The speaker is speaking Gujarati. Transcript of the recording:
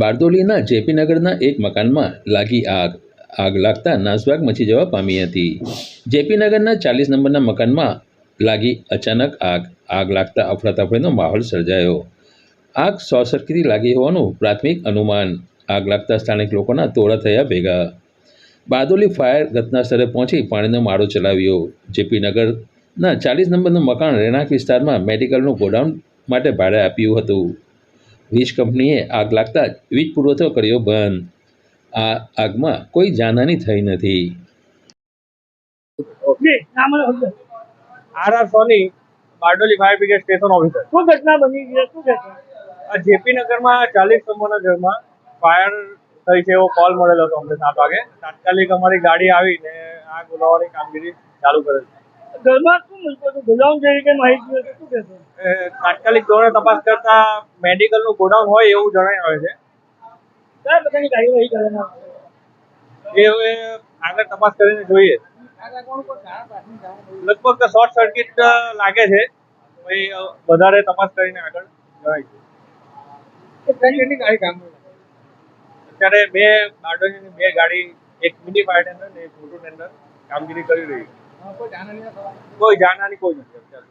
બારડોલીના જેપીનગરના એક મકાનમાં લાગી આગ. આગ લાગતા નાસભાગ મચી જવા પામી હતી. જેપી નગરના ચાલીસ નંબરના મકાનમાં લાગી અચાનક આગ. આગ લાગતા અફડાતફડીનો માહોલ સર્જાયો. આગ શોર્ટ લાગી હોવાનું પ્રાથમિક અનુમાન. આગ લાગતા સ્થાનિક લોકોના તોડા થયા ભેગા. બારડોલી ફાયર ઘટના સ્થળે પહોંચી પાણીનો માળો ચલાવ્યો. જેપી નગરના ચાલીસ નંબરનું મકાન રહેણાંક વિસ્તારમાં મેડિકલનું ગોડાઉન માટે ભાડે આપ્યું હતું. વીજ કંપનીએ આગ લાગતા વીજ પુરવઠો કર્યો બંધ. આ આગમાં કોઈ જાનહાની થઈ નથી. G. R R Soni Bardoli fire brigade station officer. શું ઘટના બની છે? શું આ જેપી નગરમાં ચાલીસ નંબરના ઘરમાં ફાયર થઈ છે એવો કોલ મળેલો હતો અમને સાત વાગે. તાત્કાલિક અમારી ગાડી આવીને આગ બોલાવવાની કામગીરી ચાલુ કરે છે. ઘરમાં શું હતું? ગોડાઉન જેવી કે માહિતી શું કહેશો? તાત્કાલિક ધોરણે તપાસ કરતા મેડિકલનું ગોડાઉન હોય એવું જણાય આવે છે. કયા પ્રકારની કાર્યવાહી કરવામાં એ હવે આગળ તપાસ કરીને જોઈએ. લગભગ શોર્ટ સર્કિટ લાગે છે. વધારે તપાસ કરીને આગળ જણાય અત્યારે બે બારડોલીની બે ગાડી એક મિની ફાયર ટેન્ડર ને એક મોટું ટેન્ડર કામગીરી કરી રહી છે. કોઈ જાનહાની કોઈ નથી અત્યાર.